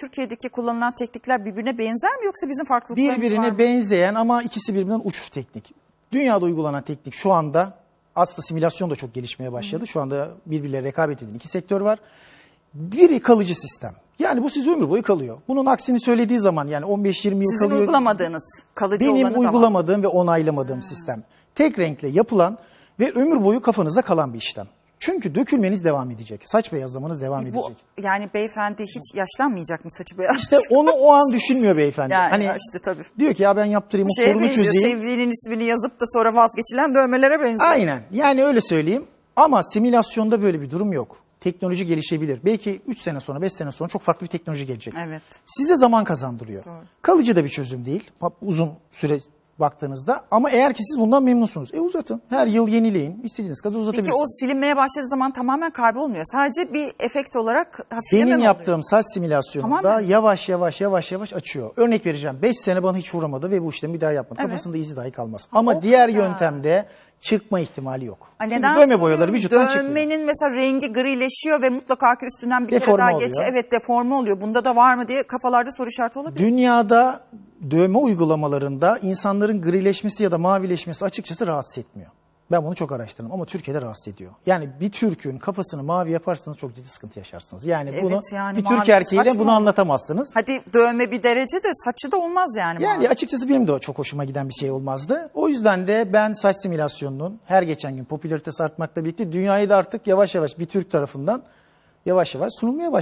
Türkiye'deki kullanılan teknikler birbirine benzer mi yoksa bizim farklılıklarımız var Birbirine mı? benzeyen ama ikisi birbirinden uçur teknik. Dünyada uygulanan teknik şu anda aslında simülasyon da çok gelişmeye başladı. Şu anda birbirleriyle rekabet eden iki sektör var. Biri kalıcı sistem. Yani bu size ömür boyu kalıyor. Bunun aksini söylediği zaman yani 15-20 yıl Sizin kalıyor. uygulamadığınız kalıcı Benim olanı var. uygulamadığım ve onaylamadığım sistem. Tek renkle yapılan ve ömür boyu kafanızda kalan bir işlem. Çünkü dökülmeniz devam edecek. Saç beyazlamanız devam Bu, edecek. yani beyefendi hiç yaşlanmayacak mı saçı beyaz? İşte onu o an düşünmüyor beyefendi. yani hani işte tabii. diyor ki ya ben yaptırayım o sorunu çözeyim. Sevgilinin ismini yazıp da sonra vazgeçilen dövmelere benziyor. Aynen. Yani öyle söyleyeyim. Ama simülasyonda böyle bir durum yok. Teknoloji gelişebilir. Belki 3 sene sonra, 5 sene sonra çok farklı bir teknoloji gelecek. Evet. Size zaman kazandırıyor. Doğru. Kalıcı da bir çözüm değil. Uzun süre baktığınızda. Ama eğer ki siz bundan memnunsunuz. E uzatın. Her yıl yenileyin. İstediğiniz kadar Peki uzatabilirsiniz. o silinmeye başladığı zaman tamamen kaybolmuyor. Sadece bir efekt olarak hafifleme mi Benim oluyor? yaptığım saç simülasyonunda Tamamen. yavaş yavaş yavaş yavaş açıyor. Örnek vereceğim. 5 sene bana hiç vuramadı ve bu işlemi bir daha yapmadı. Evet. Kafasında izi dahi kalmaz. Ama o diğer kadar. yöntemde çıkma ihtimali yok. Neden dövme boyaları vücuttan çıkmıyor. Dövmenin mesela rengi grileşiyor ve mutlaka ki üstünden bir kere Deforme daha oluyor. geç. Evet deforme oluyor. Bunda da var mı diye kafalarda soru işareti olabilir. Dünyada dövme uygulamalarında insanların grileşmesi ya da mavileşmesi açıkçası rahatsız etmiyor. Ben bunu çok araştırdım ama Türkiye'de rahatsız ediyor. Yani bir Türk'ün kafasını mavi yaparsanız çok ciddi sıkıntı yaşarsınız. Yani Evet, bunu yani bir Türk erkeğiyle bunu anlatamazsınız. Hadi dövme bir derece de saçı da olmaz yani. Yani mavi. açıkçası benim de çok hoşuma giden bir şey olmazdı. O yüzden de ben saç simülasyonunun her geçen gün popülaritesi artmakla birlikte dünyayı da artık yavaş yavaş bir Türk tarafından yavaş yavaş sunulmaya başladı.